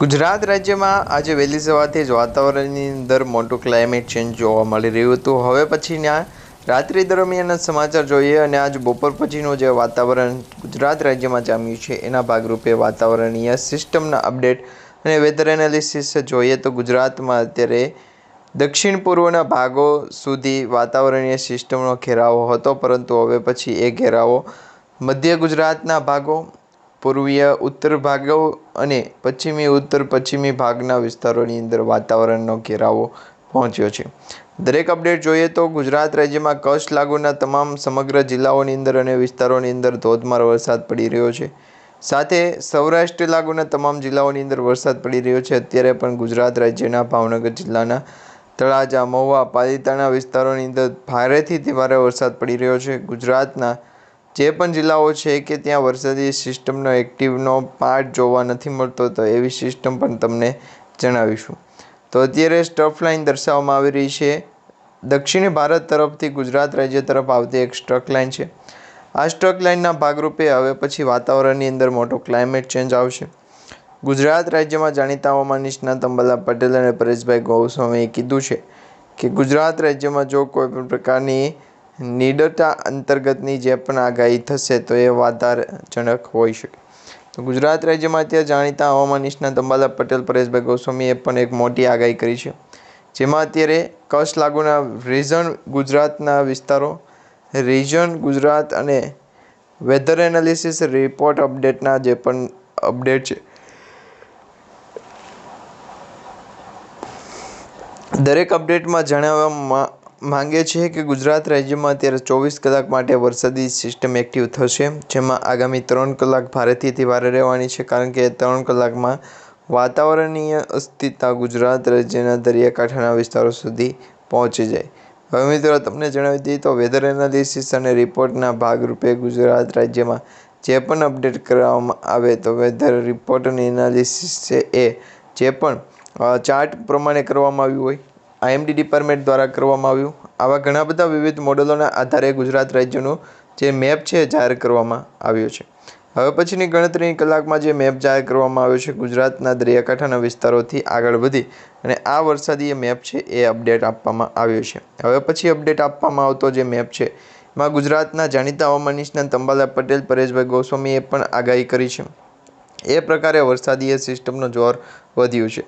ગુજરાત રાજ્યમાં આજે વહેલી સવારથી જ વાતાવરણની અંદર મોટું ક્લાઇમેટ ચેન્જ જોવા મળી રહ્યું હતું. હવે પછીના રાત્રિ દરમિયાનના સમાચાર જોઈએ અને આજ બપોર પછીનું જે વાતાવરણ ગુજરાત રાજ્યમાં જામ્યું છે, એના ભાગરૂપે વાતાવરણીય સિસ્ટમના અપડેટ અને વેધર એનાલિસિસ જોઈએ તો ગુજરાતમાં અત્યારે દક્ષિણ પૂર્વના ભાગો સુધી વાતાવરણીય સિસ્ટમનો ઘેરાવો હતો, પરંતુ હવે પછી એ ઘેરાવો મધ્ય ગુજરાતના ભાગો પૂર્વીય ઉત્તર ભાગો અને પશ્ચિમી ઉત્તર પશ્ચિમી ભાગના વિસ્તારોની અંદર વાતાવરણનો ઘેરાવો પહોંચ્યો છે. દરેક અપડેટ જોઈએ તો ગુજરાત રાજ્યમાં કચ્છ લાગુના તમામ સમગ્ર જિલ્લાઓની અંદર અને વિસ્તારોની અંદર ધોધમાર વરસાદ પડી રહ્યો છે. સાથે સૌરાષ્ટ્ર લાગુના તમામ જિલ્લાઓની અંદર વરસાદ પડી રહ્યો છે. અત્યારે પણ ગુજરાત રાજ્યના ભાવનગર જિલ્લાના તળાજા, મહુવા, પાલિતાણા વિસ્તારોની અંદર ભારેથી ભારે વરસાદ પડી રહ્યો છે. ગુજરાતના જે પણ જિલ્લાઓ છે કે ત્યાં વરસાદી સિસ્ટમનો એક્ટિવનો પાર્ટ જોવા નથી મળતો, તો એવી સિસ્ટમ પણ તમને જણાવીશું. તો અત્યારે સ્ટફ લાઇન દર્શાવવામાં આવી રહી છે. દક્ષિણી ભારત તરફથી ગુજરાત રાજ્ય તરફ આવતી એક સ્ટ્રક લાઇન છે. આ સ્ટ્રક લાઇનના ભાગરૂપે હવે પછી વાતાવરણની અંદર મોટો ક્લાઇમેટ ચેન્જ આવશે. ગુજરાત રાજ્યમાં જાણીતા હવામાન નિષ્ણાત અંબાલા પટેલ અને પરેશભાઈ ગૌસ્વામીએ કીધું છે કે ગુજરાત રાજ્યમાં જો કોઈ પણ પ્રકારની નિડરતા અંતર્ગતની જે પણ આગાહી થશે તો એ વાધારજનક હોઈ શકે. તો ગુજરાત રાજ્યમાં અત્યારે જાણીતા હવામાન નિષ્ણાત અંબાલા પટેલ, પરેશભાઈ ગોસ્વામીએ પણ એક મોટી આગાહી કરી છે. જેમાં અત્યારે કચ્છ લાગુના રીઝન ગુજરાતના વિસ્તારો, રીજન ગુજરાત અને વેધર એનાલિસિસ રિપોર્ટ અપડેટના જે પણ અપડેટ છે. દરેક અપડેટમાં જણાવવા માંગે છે કે ગુજરાત રાજ્યમાં અત્યારે ચોવીસ કલાક માટે વરસાદી સિસ્ટમ એક્ટિવ થશે, જેમાં આગામી ત્રણ કલાક ભારેથી ભારે રહેવાની છે, કારણ કે ત્રણ કલાકમાં વાતાવરણીય અસ્થિરતા ગુજરાત રાજ્યના દરિયાકાંઠાના વિસ્તારો સુધી પહોંચી જાય. હવે મિત્રો તમને જણાવી દઈએ તો વેધર એનાલિસિસ અને રિપોર્ટના ભાગરૂપે ગુજરાત રાજ્યમાં જે પણ અપડેટ કરવામાં આવે તો વેધર રિપોર્ટ અને એનાલિસિસ છે એ જે પણ ચાર્ટ પ્રમાણે કરવામાં આવ્યું હોય આઈએમડી ડિપાર્ટમેન્ટ દ્વારા કરવામાં આવ્યું. આવા ઘણા બધા વિવિધ મોડેલોના આધારે ગુજરાત રાજ્યનું જે મેપ છે જાહેર કરવામાં આવ્યો છે. હવે પછીની ગણતરીની કલાકમાં જે મેપ જાહેર કરવામાં આવ્યો છે, ગુજરાતના દરિયાકાંઠાના વિસ્તારોથી આગળ વધી અને આ વરસાદી મેપ છે એ અપડેટ આપવામાં આવ્યો છે. હવે પછી અપડેટ આપવામાં આવતો જે મેપ છે, એમાં ગુજરાતના જાણીતા હવામાન નિષ્ણાત અંબાલા પટેલ, પરેશભાઈ ગોસ્વામીએ પણ આગાહી કરી છે. એ પ્રકારે વરસાદીય સિસ્ટમનો જોર વધ્યું છે.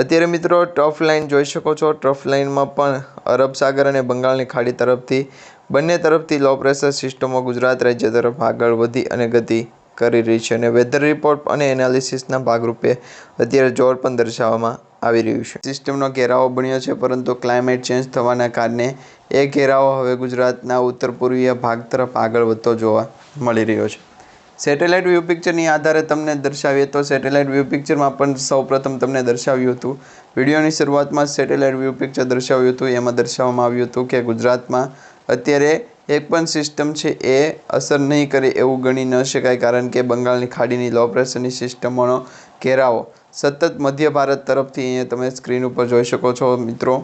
અત્યારે મિત્રો ટફ લાઇન જોઈ શકો છો. ટફ લાઇનમાં પણ અરબ સાગર અને બંગાળની ખાડી તરફથી, બંને તરફથી લો પ્રેશર સિસ્ટમો ગુજરાત રાજ્ય તરફ આગળ વધી અને ગતિ કરી રહી છે અને વેધર રિપોર્ટ અને એનાલિસિસના ભાગરૂપે અત્યારે જોર પણ દર્શાવવામાં આવી રહ્યું છે. સિસ્ટમનો ઘેરાવો બન્યો છે, પરંતુ ક્લાઇમેટ ચેન્જ થવાના કારણે એ ઘેરાવો હવે ગુજરાતના ઉત્તર પૂર્વીય ભાગ તરફ આગળ વધતો જોવા મળી રહ્યો છે. સેટેલાઇટ વ્યૂ પિક્ચરની આધારે તમને દર્શાવીએ તો સેટેલાઇટ વ્યૂ પિક્ચરમાં પણ સૌપ્રથમ તમને દર્શાવ્યું હતું. વિડીયોની શરૂઆતમાં સેટેલાઇટ વ્યૂ પિક્ચર દર્શાવ્યું હતું, એમાં દર્શાવવામાં આવ્યું હતું કે ગુજરાતમાં અત્યારે એક પણ સિસ્ટમ છે, એ અસર નહીં કરે એવું ગણી ન શકાય, કારણ કે બંગાળની ખાડીની લો પ્રેશરની સિસ્ટમોનો ઘેરાવો. સતત મધ્ય ભારત તરફથી અહીંયા તમે સ્ક્રીન ઉપર જોઈ શકો છો મિત્રો.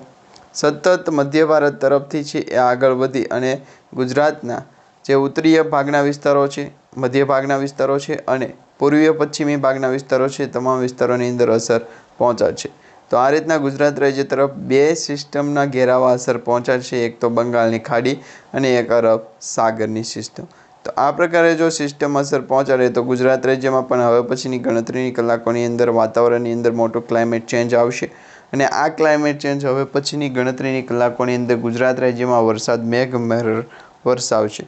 સતત મધ્ય ભારત તરફથી છે, એ આગળ વધી અને ગુજરાતના જે ઉત્તરીય ભાગના વિસ્તારો છે મધ્ય ભાગના વિસ્તારો છે અને પૂર્વીય પશ્ચિમી ભાગના વિસ્તારો છે. તમામ વિસ્તારોની અંદર અસર પહોંચાડશે તો આ રીતના ગુજરાત રાજ્ય તરફ બે સિસ્ટમના ઘેરાવા અસર પહોંચાડશે એક તો બંગાળની ખાડી અને એક અરબ સાગરની સિસ્ટમ. તો આ પ્રકારે જો સિસ્ટમ અસર પહોંચાડે તો ગુજરાત રાજ્યમાં પણ હવે પછીની ગણતરીની કલાકોની અંદર વાતાવરણની અંદર મોટો ક્લાઇમેટ ચેન્જ આવશે. અને આ ક્લાઇમેટ ચેન્જ હવે પછીની ગણતરીની કલાકોની અંદર ગુજરાત રાજ્યમાં વરસાદ મેઘમહેર વરસાવશે.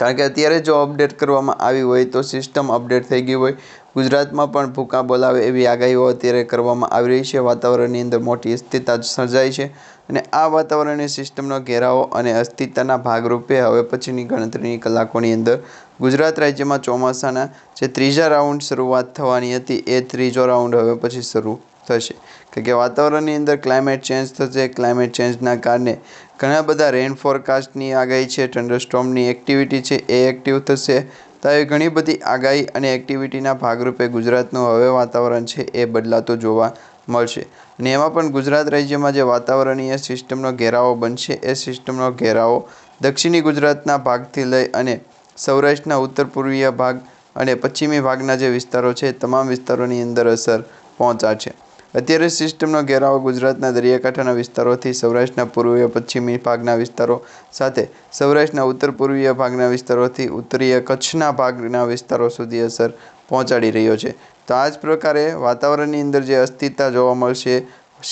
કારણ કે અત્યારે જો અપડેટ કરવામાં આવી હોય તો સિસ્ટમ અપડેટ થઈ ગઈ હોય. ગુજરાતમાં પણ ભૂકા બોલાવે એવી આગાહીઓ અત્યારે કરવામાં આવી રહી છે. વાતાવરણની અંદર મોટી અસ્થિરતા સર્જાય છે અને આ વાતાવરણની સિસ્ટમનો ઘેરાવો અને અસ્થિરતાના ભાગરૂપે હવે પછીની ગણતરીની કલાકોની અંદર ગુજરાત રાજ્યમાં ચોમાસાના જે ત્રીજા રાઉન્ડ શરૂઆત થવાની હતી, એ ત્રીજો રાઉન્ડ હવે પછી શરૂ થશે. કારણ કે વાતાવરણની અંદર ક્લાઇમેટ ચેન્જ થશે. ક્લાઇમેટ ચેન્જના કારણે ઘણા બધા રેન ફોરકાસ્ટની આગાહી છે થંડરસ્ટોર્મની એક્ટિવિટી છે, એ એક્ટિવ થશે. તો આવી ઘણી બધી આગાહી અને એક્ટિવિટીના ભાગરૂપે ગુજરાતનું હવે વાતાવરણ છે, એ બદલાતું જોવા મળશે. અને એમાં પણ ગુજરાત રાજ્યમાં જે વાતાવરણીય સિસ્ટમનો ઘેરાવો બનશે, એ સિસ્ટમનો ઘેરાવો દક્ષિણી ગુજરાતના ભાગથી લઈ અને સૌરાષ્ટ્રના ઉત્તર પૂર્વીય ભાગ અને પશ્ચિમી ભાગના જે વિસ્તારો છે તમામ વિસ્તારોની અંદર અસર પહોંચાડશે. અત્યારે સિસ્ટમનો ઘેરાવો ગુજરાતના દરિયાકાંઠાના વિસ્તારોથી સૌરાષ્ટ્રના પૂર્વીય, પશ્ચિમી ભાગના વિસ્તારો સાથે સૌરાષ્ટ્રના ઉત્તર પૂર્વીય ભાગના વિસ્તારોથી ઉત્તરીય કચ્છના ભાગના વિસ્તારો સુધી અસર પહોંચાડી રહ્યો છે. તો આ જ પ્રકારે વાતાવરણની અંદર જે અસ્થિરતા જોવા મળશે,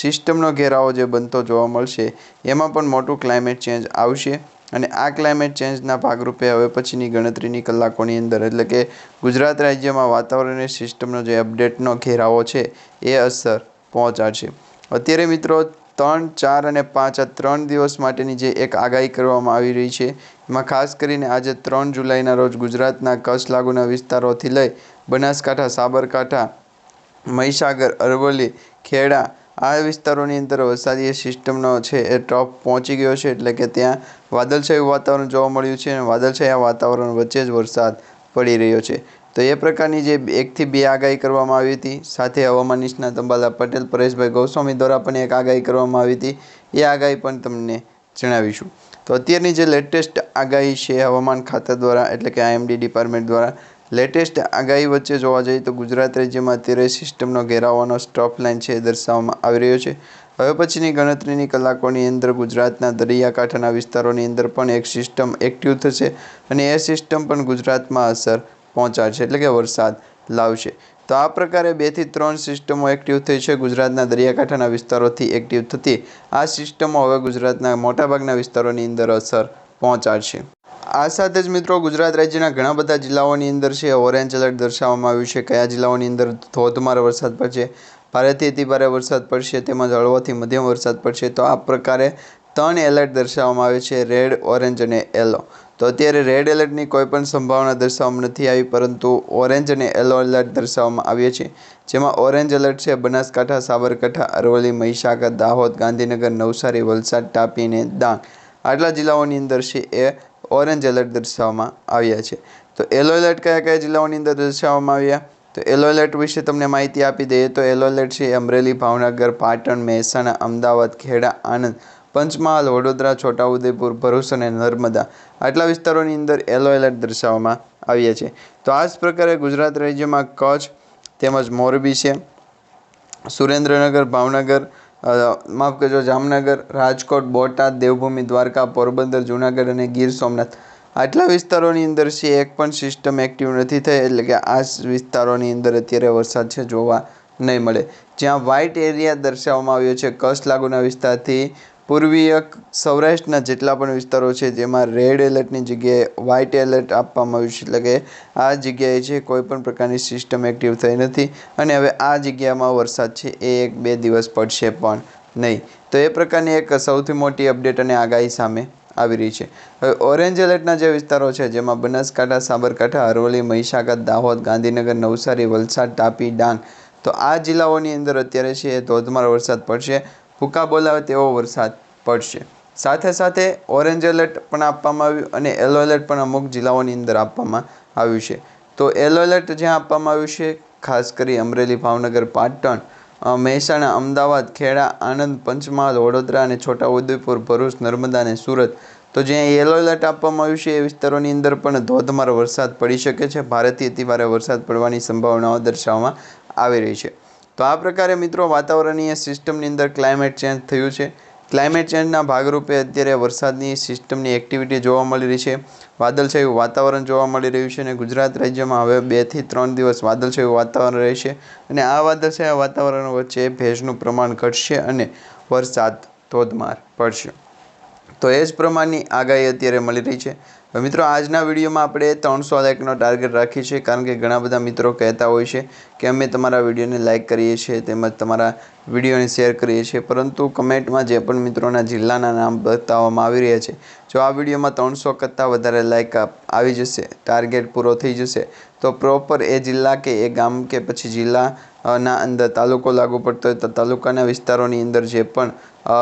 સિસ્ટમનો ઘેરાવો જે બનતો જોવા મળશે, એમાં પણ મોટું ક્લાઇમેટ ચેન્જ આવશે. અને આ ક્લાઇમેટ ચેન્જના ભાગરૂપે હવે પછીની ગણતરીની કલાકોની અંદર, એટલે કે ગુજરાત રાજ્યમાં વાતાવરણની સિસ્ટમનો જે અપડેટનો ઘેરાવો છે, એ અસર પહોંચાડશે અત્યારે મિત્રો ત્રણ, ચાર અને પાંચ આ ત્રણ દિવસ માટેની જે એક આગાહી કરવામાં આવી રહી છે, એમાં ખાસ કરીને આજે ત્રણ જુલાઈના રોજ ગુજરાતના કચ્છ લાગુના વિસ્તારોથી લઈ બનાસકાંઠા, સાબરકાંઠા, મહીસાગર, અરવલ્લી, ખેડા આ વિસ્તારોની અંદર વરસાદી સિસ્ટમનો છે એ ટોપ પહોંચી ગયો છે. એટલે કે ત્યાં વાદળછાયું વાતાવરણ જોવા મળ્યું છે અને વાદળછાયા વાતાવરણ વચ્ચે જ વરસાદ પડી રહ્યો છે. તો એ પ્રકારની જે એકથી બે આગાહી કરવામાં આવી હતી, સાથે હવામાન નિષ્ણાત અંબાલા પટેલ, પરેશભાઈ ગોસ્વામી દ્વારા પણ એક આગાહી કરવામાં આવી હતી. એ આગાહી પણ તમને જણાવીશું. તો અત્યારની જે લેટેસ્ટ આગાહી છે હવામાન ખાતા દ્વારા, એટલે કે આઈએમડી ડિપાર્ટમેન્ટ દ્વારા લેટેસ્ટ આગાહી વચ્ચે જોવા જઈએ તો ગુજરાત રાજ્યમાં અત્યારે સિસ્ટમનો ઘેરાવાનો સ્ટોપ લાઇન છે એ દર્શાવવામાં આવી રહ્યો છે. હવે પછીની ગણતરીની કલાકોની અંદર ગુજરાતના દરિયાકાંઠાના વિસ્તારોની અંદર પણ એક સિસ્ટમ એક્ટિવ થશે અને એ સિસ્ટમ પણ ગુજરાતમાં અસર પહોંચાડશે, એટલે કે વરસાદ લાવશે. તો આ પ્રકારે બેથી ત્રણ સિસ્ટમો એક્ટિવ થઈ છે ગુજરાતના દરિયાકાંઠાના વિસ્તારોથી એક્ટિવ થતી. આ સિસ્ટમો હવે ગુજરાતના મોટાભાગના વિસ્તારોની અંદર અસર પહોંચાડશે. આ સાથે જ મિત્રો ગુજરાત રાજ્યના ઘણા બધા જિલ્લાઓની અંદર છે. ઓરેન્જ એલર્ટ દર્શાવવામાં આવ્યું છે. કયા જિલ્લાઓની અંદર ધોધમાર વરસાદ પડશે? ભારેથી અતિ ભારે વરસાદ પડશે તેમજ હળવોથી મધ્યમ વરસાદ પડશે. તો આ પ્રકારે ત્રણ એલર્ટ દર્શાવવામાં આવે છે. રેડ ઓરેન્જ અને યલો તો અત્યારે રેડ એલર્ટની કોઈ પણ સંભાવના દર્શાવવામાં નથી આવી, પરંતુ ઓરેન્જ અને યલો એલર્ટ દર્શાવવામાં આવ્યા છે. જેમાં ઓરેન્જ એલર્ટ છે બનાસકાંઠા, સાબરકાંઠા, અરવલ્લી, મહીસાગર, દાહોદ, ગાંધીનગર, નવસારી, વલસાડ, તાપી અને ડાંગ. આટલા જિલ્લાઓની અંદર છે એ ઓરેન્જ એલર્ટ દર્શાવવામાં આવ્યા છે. તો યલો એલર્ટ કયા કયા જિલ્લાઓની અંદર દર્શાવવામાં આવ્યા? તો યલો એલર્ટ વિશે તમને માહિતી આપી દઈએ તો યલો એલર્ટ છે અમરેલી, ભાવનગર, પાટણ, મહેસાણા, અમદાવાદ, ખેડા, આણંદ. પંચમહાલ, વડોદરા, છોટાઉદેપુર, ભરૂચ અને નર્મદા આટલા વિસ્તારોની અંદર યલો એલર્ટ દર્શાવવામાં આવ્યા છે. તો આ જ પ્રકારે ગુજરાત રાજ્યમાં કચ્છ તેમજ મોરબી છે, સુરેન્દ્રનગર, ભાવનગર માફ કરજો, જામનગર, રાજકોટ, બોટાદ, દેવભૂમિ, દ્વારકા, પોરબંદર, જૂનાગઢ અને ગીર સોમનાથ આટલા વિસ્તારોની અંદર છે, એક પણ સિસ્ટમ એક્ટિવ નથી થઈ, એટલે કે આ વિસ્તારોની અંદર અત્યારે વરસાદ છે, જોવા નહીં મળે. જ્યાં વ્હાઇટ એરિયા દર્શાવવામાં આવ્યો છે, કચ્છ લાગુના વિસ્તારથી પૂર્વીય સૌરાષ્ટ્રના જેટલા પણ વિસ્તારો છે, જેમાં રેડ એલર્ટની જગ્યાએ વ્હાઇટ એલર્ટ આપવામાં આવ્યું છે, એટલે કે આ જગ્યાએ છે કોઈ પણ પ્રકારની સિસ્ટમ એક્ટિવ થઈ નથી અને હવે આ જગ્યામાં વરસાદ છે, એ એક બે દિવસ પડશે પણ નહીં. તો એ પ્રકારની એક સૌથી મોટી અપડેટ અને આગાહી સામે આવી રહી છે. હવે ઓરેન્જ એલર્ટના જે વિસ્તારો છે, જેમાં બનાસકાંઠા, સાબરકાંઠા, અરવલ્લી, મહીસાગર, દાહોદ, ગાંધીનગર, નવસારી, વલસાડ, તાપી, ડાંગ, તો આ જિલ્લાઓની અંદર અત્યારે છે એ ધોધમાર વરસાદ પડશે. ભૂકા બોલાવે તેવો વરસાદ પડશે. સાથે સાથે ઓરેન્જ એલર્ટ પણ આપવામાં આવ્યું અને યલો એલર્ટ પણ અમુક જિલ્લાઓની અંદર આપવામાં આવ્યું છે. તો યલો એલર્ટ જ્યાં આપવામાં આવ્યું છે, ખાસ કરી અમરેલી, ભાવનગર, પાટણ મહેસાણા, અમદાવાદ, ખેડા, આણંદ, પંચમહાલ, વડોદરા અને છોટાઉદેપુર, ભરૂચ, નર્મદા અને સુરત. તો જ્યાં યલો એલર્ટ આપવામાં આવ્યું છે, એ વિસ્તારોની અંદર પણ ધોધમાર વરસાદ પડી શકે છે. ભારેથી અતિભારે વરસાદ પડવાની સંભાવનાઓ દર્શાવવામાં આવી રહી છે. તો આ પ્રકારે મિત્રો વાતાવરણીય સિસ્ટમની અંદર ક્લાઇમેટ ચેન્જ થયું છે. ક્લાઇમેટ ચેન્જના ભાગરૂપે અત્યારે વરસાદની સિસ્ટમની એક્ટિવિટી જોવા મળી રહી છે. વાદળછાયું વાતાવરણ જોવા મળી રહ્યું છે અને ગુજરાત રાજ્યમાં હવે બેથી ત્રણ દિવસ વાદળછાયું વાતાવરણ રહેશે અને આ વાદળછાયા વાતાવરણ વચ્ચે ભેજનું પ્રમાણ ઘટશે અને વરસાદ ધોધમાર પડશે. તો એ જ પ્રમાણની આગાહી અત્યારે મળી રહી છે. મિત્રો, આજના વિડીયોમાં આપણે ત્રણસો લાઇકનો ટાર્ગેટ રાખીએ છીએ, કારણ કે ઘણા બધા મિત્રો કહેતા હોય છે કે અમે તમારા વિડીયોને લાઇક કરીએ છીએ, તેમજ તમારા વિડીયોને શેર કરીએ છીએ. પરંતુ કમેન્ટમાં જે પણ મિત્રોના જિલ્લાના નામ બતાવવામાં આવી રહ્યા છે, જો આ વિડીયોમાં ત્રણસો કરતાં વધારે લાઇક આવી જશે, ટાર્ગેટ પૂરો થઈ જશે તો પ્રોપર એ જિલ્લા કે એ ગામ કે પછી જિલ્લા ના અંદર તાલુકો લાગુ પડતો હોય તો તાલુકાના વિસ્તારોની અંદર જે પણ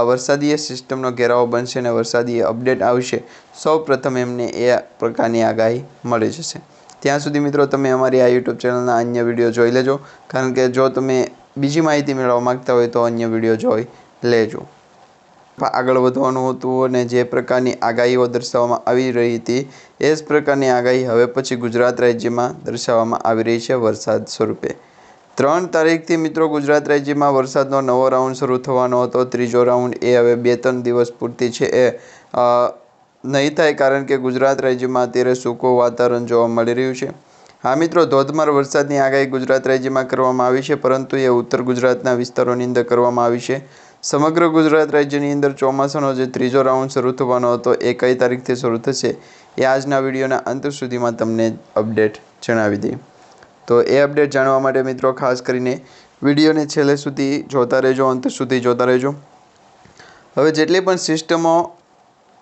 વરસાદીય સિસ્ટમનો ઘેરાવો બનશે અને વરસાદીય અપડેટ આવશે, સૌ પ્રથમ એમને એ પ્રકારની આગાહી મળી જશે. ત્યાં સુધી મિત્રો તમે અમારી આ યુટ્યુબ ચેનલના અન્ય વીડિયો જોઈ લેજો. કારણ કે જો તમે બીજી માહિતી મેળવવા માગતા હોય તો અન્ય વીડિયો જોઈ લેજો. આગળ વધવાનું હતું અને જે પ્રકારની આગાહીઓ દર્શાવવામાં આવી રહી હતી, એ જ પ્રકારની આગાહી હવે પછી ગુજરાત રાજ્યમાં દર્શાવવામાં આવી રહી છે વરસાદ સ્વરૂપે. ત્રણ તારીખથી મિત્રો ગુજરાત રાજ્યમાં વરસાદનો નવો રાઉન્ડ શરૂ થવાનો હતો. ત્રીજો રાઉન્ડ એ હવે બે ત્રણ દિવસ પૂરતી છે. એ નહીં થાય કારણ કે ગુજરાત રાજ્યમાં અત્યારે સૂકું વાતાવરણ જોવા મળી રહ્યું છે. હા મિત્રો, ધોધમાર વરસાદની આગાહી ગુજરાત રાજ્યમાં કરવામાં આવી છે, પરંતુ એ ઉત્તર ગુજરાતના વિસ્તારોની અંદર કરવામાં આવી છે. સમગ્ર ગુજરાત રાજ્યની અંદર ચોમાસાનો જે ત્રીજો રાઉન્ડ શરૂ થવાનો હતો એ કઈ તારીખથી શરૂ થશે એ આજના વિડીયોના અંત સુધીમાં તમને અપડેટ જણાવી દઈએ. તો એ અપડેટ જાણવા માટે મિત્રો ખાસ કરીને વિડીયોને છેલ્લે સુધી જોતા રહેજો, અંત સુધી જોતા રહેજો. હવે જેટલી પણ સિસ્ટમો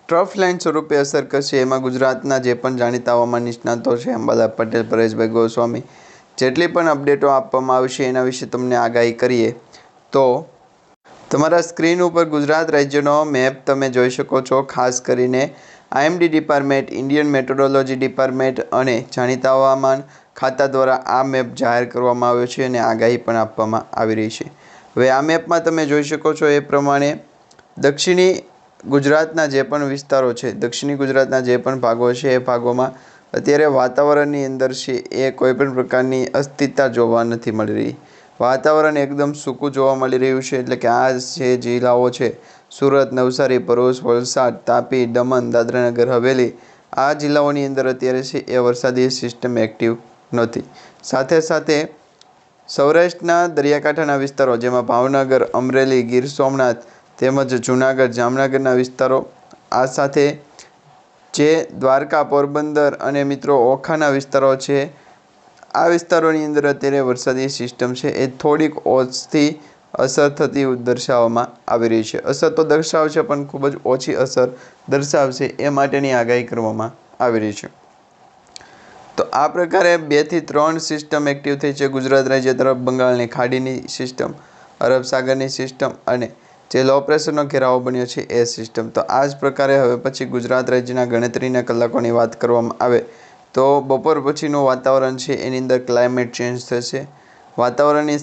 ટ્રફ લાઇન સ્વરૂપે અસર કરશે, એમાં ગુજરાતના જે પણ જાણીતા હવામાન નિષ્ણાતો છે અંબાલા પટેલ, પરેશભાઈ ગોસ્વામી, જેટલી પણ અપડેટો આપવામાં આવશે એના વિશે તમને આગાહી કરીએ તો તમારા સ્ક્રીન ઉપર ગુજરાત રાજ્યનો મેપ તમે જોઈ શકો છો, ખાસ કરીને IMD department, Indian meteorology department અને જાણીતા હવામાન ખાતા દ્વારા આ મેપ જાહેર કરવામાં આવ્યો છે અને આગાહી પણ આપવામાં આવી રહી છે. હવે આ મેપમાં તમે જોઈ શકો છો એ પ્રમાણે દક્ષિણી ગુજરાતના જે પણ વિસ્તારો છે, દક્ષિણી ગુજરાતના જે પણ ભાગો છે એ ભાગોમાં અત્યારે વાતાવરણની અંદર છે એ કોઈપણ પ્રકારની અસ્થિરતા જોવા નથી મળી રહી. વાતાવરણ એકદમ સૂકું જોવા મળી રહ્યું છે, એટલે કે આ જે જિલ્લાઓ છે, સુરત, નવસારી, ભરૂચ, વલસાડ, તાપી, દમણ, દાદરાનગર, હવેલી, આ જિલ્લાઓની અંદર અત્યારે છે, એ વરસાદી સિસ્ટમ એક્ટિવ નથી. સાથે સાથે સૌરાષ્ટ્રના દરિયાકાંઠાના વિસ્તારો જેમાં ભાવનગર, અમરેલી, ગીર સોમનાથ તેમજ જૂનાગઢ, જામનગરના વિસ્તારો, આ સાથે જે દ્વારકા, પોરબંદર અને મિત્રો ઓખાના વિસ્તારો છે આ વિસ્તારોની અંદર અત્યારે વરસાદી સિસ્ટમ છે એ થોડીક ઓછથી અસર થતી દર્શાવવામાં આવી રહી છે. અસર તો દર્શાવશે પણ ખૂબ જ ઓછી અસર દર્શાવશે એ માટેની આગાહી કરવામાં આવી રહી છે. તો આ પ્રકારે બેથી ત્રણ સિસ્ટમ એક્ટિવ થઈ છે. ગુજરાત રાજ્ય તરફ બંગાળની ખાડીની સિસ્ટમ, અરબ સાગરની સિસ્ટમ અને જે લો પ્રેશરનો ઘેરાવો બન્યો છે એ સિસ્ટમ. તો આ જ પ્રકારે હવે પછી ગુજરાત રાજ્યના ગણતરીના કલાકોની વાત કરવામાં આવે તો બપોર પછીનું વાતાવરણ છે એની અંદર ક્લાઇમેટ ચેન્જ થશે. વાતાવરણની